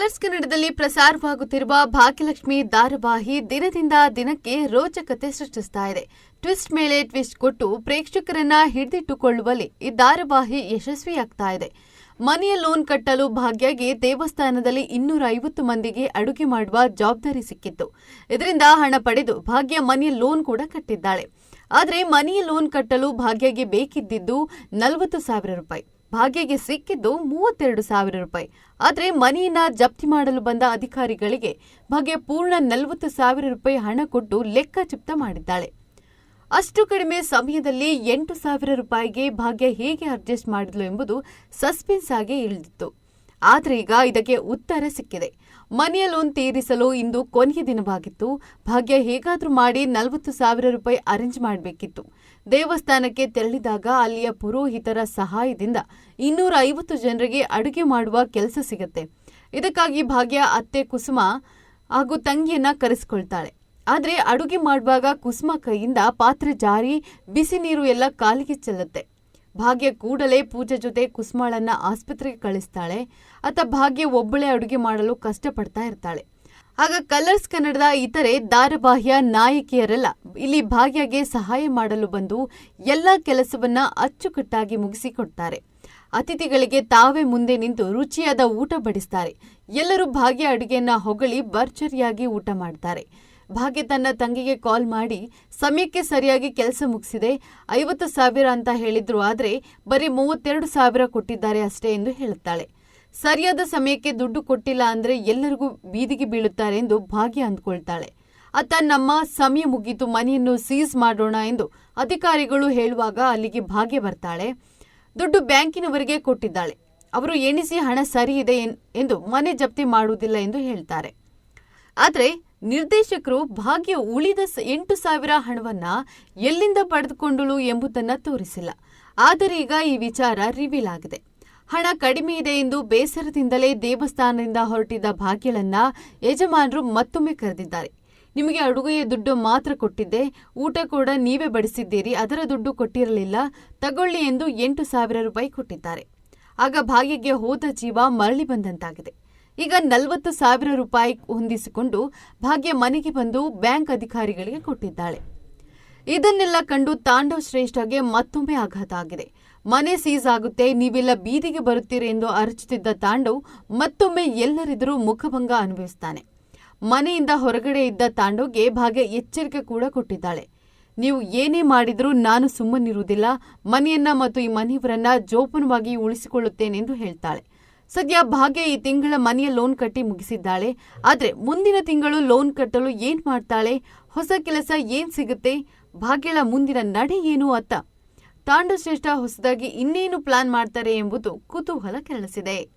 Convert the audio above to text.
Colours ಕನ್ನಡದಲ್ಲಿ ಪ್ರಸಾರವಾಗುತ್ತಿರುವ ಭಾಗ್ಯಲಕ್ಷ್ಮಿ ಧಾರಾವಾಹಿ ದಿನದಿಂದ ದಿನಕ್ಕೆ ರೋಚಕತೆ ಸೃಷ್ಟಿಸ್ತಾ ಇದೆ. ಟ್ವಿಸ್ಟ್ ಮೇಲೆ ಟ್ವಿಸ್ಟ್ ಕೊಟ್ಟು ಪ್ರೇಕ್ಷಕರನ್ನ ಹಿಡಿದಿಟ್ಟುಕೊಳ್ಳುವಲ್ಲಿ ಈ ಧಾರಾವಾಹಿ ಯಶಸ್ವಿಯಾಗ್ತಾ ಇದೆ. ಮನೆಯ ಲೋನ್ ಕಟ್ಟಲು ಭಾಗ್ಯಗೆ ದೇವಸ್ಥಾನದಲ್ಲಿ ಇನ್ನೂರ ಐವತ್ತು ಮಂದಿಗೆ ಅಡುಗೆ ಮಾಡುವ ಜವಾಬ್ದಾರಿ ಸಿಕ್ಕಿತ್ತು. ಇದರಿಂದ ಹಣ ಪಡೆದು ಭಾಗ್ಯ ಮನೆಯ ಲೋನ್ ಕೂಡ ಕಟ್ಟಿದ್ದಾಳೆ. ಆದರೆ ಮನೆಯ ಲೋನ್ ಕಟ್ಟಲು ಭಾಗ್ಯಗೆ ಬೇಕಿದ್ದಿದ್ದು ನಲವತ್ತು ಸಾವಿರ ರೂಪಾಯಿ. ಭಾಗ್ಯಗೆ ಸಿಕ್ಕಿದ್ದು ಮೂವತ್ತೆರಡು ಸಾವಿರ ರೂಪಾಯಿ. ಆದರೆ ಮನೆಯನ್ನ ಜಪ್ತಿ ಮಾಡಲು ಬಂದ ಅಧಿಕಾರಿಗಳಿಗೆ ಭಾಗ್ಯ ಪೂರ್ಣ ನಲವತ್ತು ಸಾವಿರ ರೂಪಾಯಿ ಹಣ ಕೊಟ್ಟು ಲೆಕ್ಕಚುಪ್ತ ಮಾಡಿದ್ದಾಳೆ. ಅಷ್ಟು ಕಡಿಮೆ ಸಮಯದಲ್ಲಿ ಎಂಟು ಸಾವಿರ ರೂಪಾಯಿಗೆ ಭಾಗ್ಯ ಹೇಗೆ ಅಡ್ಜಸ್ಟ್ ಮಾಡಿದ್ಲು ಎಂಬುದು ಸಸ್ಪೆನ್ಸ್ ಆಗಿ ಇಳಿದಿತ್ತು. ಆದ್ರೆ ಈಗ ಇದಕ್ಕೆ ಉತ್ತರ ಸಿಕ್ಕಿದೆ. ಮನೆಯ ಲೋನ್ ತೀರಿಸಲು ಇಂದು ಕೊನೆಯ ದಿನವಾಗಿತ್ತು. ಭಾಗ್ಯ ಹೇಗಾದರೂ ಮಾಡಿ ನಲವತ್ತು ಸಾವಿರ ರೂಪಾಯಿ ಅರೇಂಜ್ ಮಾಡಬೇಕಿತ್ತು. ದೇವಸ್ಥಾನಕ್ಕೆ ತೆರಳಿದಾಗ ಅಲ್ಲಿಯ ಪುರೋಹಿತರ ಸಹಾಯದಿಂದ ಇನ್ನೂರ ಐವತ್ತು ಜನರಿಗೆ ಅಡುಗೆ ಮಾಡುವ ಕೆಲಸ ಸಿಗುತ್ತೆ. ಇದಕ್ಕಾಗಿ ಭಾಗ್ಯ ಅತ್ತೆ ಕುಸುಮ ಹಾಗೂ ತಂಗಿಯನ್ನ ಕರೆಸಿಕೊಳ್ತಾಳೆ. ಆದರೆ ಅಡುಗೆ ಮಾಡುವಾಗ ಕುಸುಮ ಕೈಯಿಂದ ಪಾತ್ರೆ ಜಾರಿ, ಬಿಸಿ ನೀರು ಎಲ್ಲ ಕಾಲಿಗೆ ಚೆಲ್ಲುತ್ತೆ. ಭಾಗ್ಯ ಕೂಡಲೇ ಪೂಜೆ ಜೊತೆ ಕುಸುಮಾಳನ್ನ ಆಸ್ಪತ್ರೆಗೆ ಕಳಿಸ್ತಾಳೆ. ಅಥವಾ ಭಾಗ್ಯ ಒಬ್ಬಳೇ ಅಡುಗೆ ಮಾಡಲು ಕಷ್ಟಪಡ್ತಾ ಇರ್ತಾಳೆ. ಆಗ ಕಲರ್ಸ್ ಕನ್ನಡದ ಇತರೆ ಧಾರಾವಾಹಿಯ ನಾಯಕಿಯರೆಲ್ಲ ಇಲ್ಲಿ ಭಾಗ್ಯಗೆ ಸಹಾಯ ಮಾಡಲು ಬಂದು ಎಲ್ಲ ಕೆಲಸವನ್ನ ಅಚ್ಚುಕಟ್ಟಾಗಿ ಮುಗಿಸಿಕೊಡ್ತಾರೆ. ಅತಿಥಿಗಳಿಗೆ ತಾವೇ ಮುಂದೆ ನಿಂತು ರುಚಿಯಾದ ಊಟ ಬಡಿಸ್ತಾರೆ. ಎಲ್ಲರೂ ಭಾಗ್ಯ ಅಡುಗೆಯನ್ನ ಹೊಗಳಿ ಭರ್ಜರಿಯಾಗಿ ಊಟ ಮಾಡ್ತಾರೆ. ಭಾಗ್ಯ ತನ್ನ ತಂಗಿಗೆ ಕಾಲ್ ಮಾಡಿ, ಸಮಯಕ್ಕೆ ಸರಿಯಾಗಿ ಕೆಲಸ ಮುಗಿಸಿದೆ, ಐವತ್ತು ಸಾವಿರ ಅಂತ ಹೇಳಿದ್ರು ಆದರೆ ಬರೀ ಮೂವತ್ತೆರಡು ಸಾವಿರ ಕೊಟ್ಟಿದ್ದಾರೆ ಅಷ್ಟೇ ಎಂದು ಹೇಳುತ್ತಾಳೆ. ಸರಿಯಾದ ಸಮಯಕ್ಕೆ ದುಡ್ಡು ಕೊಟ್ಟಿಲ್ಲ ಅಂದರೆ ಎಲ್ಲರಿಗೂ ಬೀದಿಗೆ ಬೀಳುತ್ತಾರೆ ಎಂದು ಭಾಗ್ಯ ಅಂದ್ಕೊಳ್ತಾಳೆ. ಅತ್ತ ನಮ್ಮ ಸಮಯ ಮುಗಿತು, ಮನೆಯನ್ನು ಸೀಸ್ ಮಾಡೋಣ ಎಂದು ಅಧಿಕಾರಿಗಳು ಹೇಳುವಾಗ ಅಲ್ಲಿಗೆ ಭಾಗ್ಯ ಬರ್ತಾಳೆ. ದುಡ್ಡು ಬ್ಯಾಂಕಿನವರಿಗೆ ಕೊಟ್ಟಿದ್ದಾಳೆ. ಅವರು ಎಣಿಸಿ ಹಣ ಸರಿ ಇದೆ ಎಂದು ಮನೆ ಜಪ್ತಿ ಮಾಡುವುದಿಲ್ಲ ಎಂದು ಹೇಳ್ತಾರೆ. ಆದ್ರೆ ನಿರ್ದೇಶಕರು ಭಾಗ್ಯ ಉಳಿದ ಎಂಟು ಸಾವಿರ ಹಣವನ್ನ ಎಲ್ಲಿಂದ ಪಡೆದುಕೊಂಡಳು ಎಂಬುದನ್ನು ತೋರಿಸಿಲ್ಲ. ಆದರೆ ಈಗ ಈ ವಿಚಾರ ರಿವೀಲ್ ಆಗಿದೆ. ಹಣ ಕಡಿಮೆ ಇದೆ ಎಂದು ಬೇಸರದಿಂದಲೇ ದೇವಸ್ಥಾನದಿಂದ ಹೊರಟಿದ್ದ ಭಾಗ್ಯಳನ್ನ ಯಜಮಾನರು ಮತ್ತೊಮ್ಮೆ ಕರೆದಿದ್ದಾರೆ. ನಿಮಗೆ ಅಡುಗೆಯ ದುಡ್ಡು ಮಾತ್ರ ಕೊಟ್ಟಿದ್ದೆ, ಊಟ ಕೂಡ ನೀವೇ ಬಡಿಸಿದ್ದೀರಿ, ಅದರ ದುಡ್ಡು ಕೊಟ್ಟಿರಲಿಲ್ಲ, ತಗೊಳ್ಳಿ ಎಂದು ಎಂಟು ಸಾವಿರ ರೂಪಾಯಿ ಕೊಟ್ಟಿದ್ದಾರೆ. ಆಗ ಭಾಗ್ಯಗೆ ಹೋದ ಜೀವ ಮರಳಿ ಬಂದಂತಾಗಿದೆ. ಈಗ ನಲವತ್ತು ಸಾವಿರ ರೂಪಾಯಿ ಹೊಂದಿಸಿಕೊಂಡು ಭಾಗ್ಯ ಮನೆಗೆ ಬಂದು ಬ್ಯಾಂಕ್ ಅಧಿಕಾರಿಗಳಿಗೆ ಕೊಟ್ಟಿದ್ದಾಳೆ. ಇದನ್ನೆಲ್ಲ ಕಂಡು ತಾಂಡವ್ ಶ್ರೇಷ್ಠಗೆ ಮತ್ತೊಮ್ಮೆ ಆಘಾತ ಆಗಿದೆ. ಮನೆ ಸೀಸ್ ಆಗುತ್ತೆ, ನೀವೆಲ್ಲ ಬೀದಿಗೆ ಬರುತ್ತೀರಿ ಎಂದು ಅರಚುತ್ತಿದ್ದ ತಾಂಡವ್ ಮತ್ತೊಮ್ಮೆ ಎಲ್ಲರಿದ್ದರೂ ಮುಖಭಂಗ ಅನುಭವಿಸ್ತಾನೆ. ಮನೆಯಿಂದ ಹೊರಗಡೆ ಇದ್ದ ತಾಂಡವ್ಗೆ ಭಾಗ್ಯ ಎಚ್ಚರಿಕೆ ಕೂಡ ಕೊಟ್ಟಿದ್ದಾಳೆ. ನೀವು ಏನೇ ಮಾಡಿದರೂ ನಾನು ಸುಮ್ಮನಿರುವುದಿಲ್ಲ, ಮನೆಯನ್ನ ಮತ್ತು ಈ ಮನೆಯವರನ್ನ ಜೋಪಾನವಾಗಿ ಉಳಿಸಿಕೊಳ್ಳುತ್ತೇನೆಂದು ಹೇಳ್ತಾಳೆ. ಸದ್ಯ ಭಾಗ್ಯ ಈ ತಿಂಗಳ ಮನೆಯ ಲೋನ್ ಕಟ್ಟಿ ಮುಗಿಸಿದ್ದಾಳೆ. ಆದ್ರೆ ಮುಂದಿನ ತಿಂಗಳು ಲೋನ್ ಕಟ್ಟಲು ಏನ್ ಮಾಡ್ತಾಳೆ? ಹೊಸ ಕೆಲಸ ಏನ್ ಸಿಗುತ್ತೆ? ಭಾಗ್ಯಳ ಮುಂದಿನ ನಡೆ ಏನು ಅತ್ತ ತಾಂಡಶ್ರೇಷ್ಠ ಹೊಸದಾಗಿ ಇನ್ನೇನು ಪ್ಲಾನ್ ಮಾಡ್ತಾರೆ ಎಂಬುದು ಕುತೂಹಲ ಕೆರಳಿಸಿದೆ.